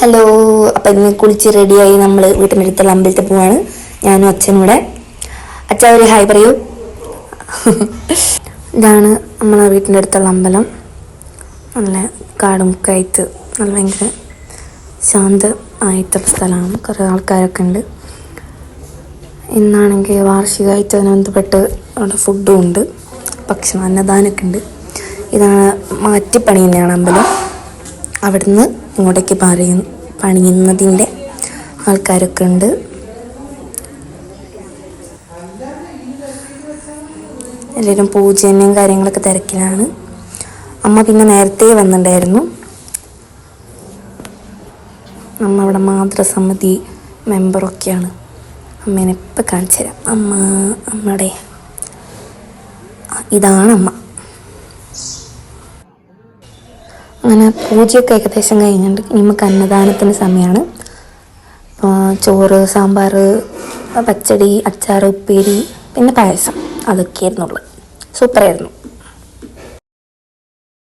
Hello അപ്പം ഇന്ന് കുളിച്ച് റെഡിയായി നമ്മൾ വീട്ടിന്റെ അടുത്തുള്ള അമ്പലത്തിൽ പോവാണ്. ഞാനും അച്ഛനും കൂടെ അച്ഛ ഒരു ഹായ് പറയൂ. ഇതാണ് നമ്മളെ വീട്ടിന്റെ അടുത്തുള്ള അമ്പലം. നല്ല കാടും കയത്ത് നല്ല ഭയങ്കര ശാന്ത ആയിട്ടുള്ള സ്ഥലമാണ്. കുറേ ആൾക്കാരൊക്കെ ഉണ്ട്. ഇന്നാണെങ്കിൽ വാർഷികമായിട്ട് അതിന് ബന്ധപ്പെട്ട് അവിടെ ഫുഡും ഉണ്ട്. ഭക്ഷണം അന്നദാനമൊക്കെ ഉണ്ട്. ഇതാണ് മാറ്റിപ്പണി തന്നെയാണ് അമ്പലം. അവിടുന്ന് ഇങ്ങോട്ടേക്ക് പറയ പണിയുന്നതിന്റെ ആൾക്കാരൊക്കെ ഉണ്ട്. എല്ലാവരും പൂജയും കാര്യങ്ങളൊക്കെ തിരക്കിലാണ്. അമ്മ പിന്നെ നേരത്തെ വന്നിട്ടുണ്ടായിരുന്നു. അമ്മ അവിടെ മാതൃസമിതി മെമ്പറൊക്കെയാണ് അമ്മേനെ ഇപ്പം കാണിച്ചു തരാം. അമ്മ അമ്മയുടെ ഇതാണ് അമ്മ. അങ്ങനെ പൂജയൊക്കെ ഏകദേശം കഴിഞ്ഞിട്ട് ഇനി നമുക്ക് അന്നദാനത്തിന് സമയമാണ് ചോറ് സാമ്പാർ പച്ചടി അച്ചാർ ഉപ്പേരി പിന്നെ പായസം. അതൊക്കെ ഉള്ളത്. സൂപ്പറായിരുന്നു.